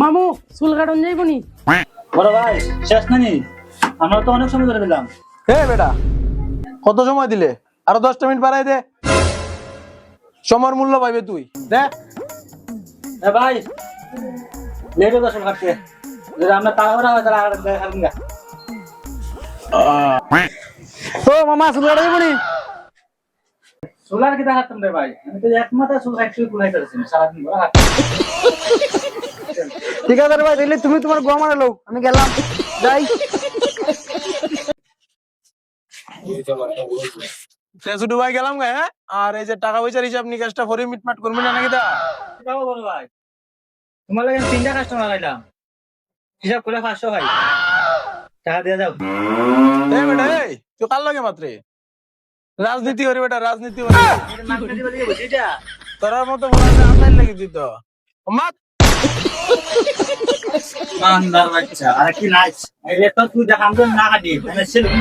মামু চুল কাটন যাইব নি বড় ভাই শেষ নানি আমরা তো অনেক সময় ধরে দিলাম। হে বেটা কত সময় দিলে? আরও দশটা মিনিট বাড়াই দে। সময়ের মূল্য পাইবে তুই। দেখ ভাই লেট হয়ে দশম কাটতে যদি আমরা তাড়াহুড়া হয় তাহলে আর দেখাবেন ও মামা চুল কাটা যাব সোলার কি দেখাতাম রে ভাই। আমি তো এক মাথা চুল কাটতে কুলাই করেছি সারাদিন ভরা ঠিক আছে রে ভাই তাহলে তুমি তোমার গোয়া মারা লো আমি গেলাম। যাই। সে ছোট ভাই গেলাম গে হ্যাঁ? আর এই যে টাকা পয়সার হিসাব নিকাশটা ফরি মিটমাট করবি না নাকি দা বড় ভাই তোমার লাগে তিনটা কাস্টমার আইলাম। হিসাব করে পাঁচশো ভাই। টাকা দিয়ে যাও এ বেটা এই তুই কার লাগে মাত্রে? রাজনীতি করি বেটা রাজনীতি করি তোর মতো মনে লেগে দিত মাত বাচ্চা, আর কি নাচ? এই তো তুই দেখাম না মানে সেলফি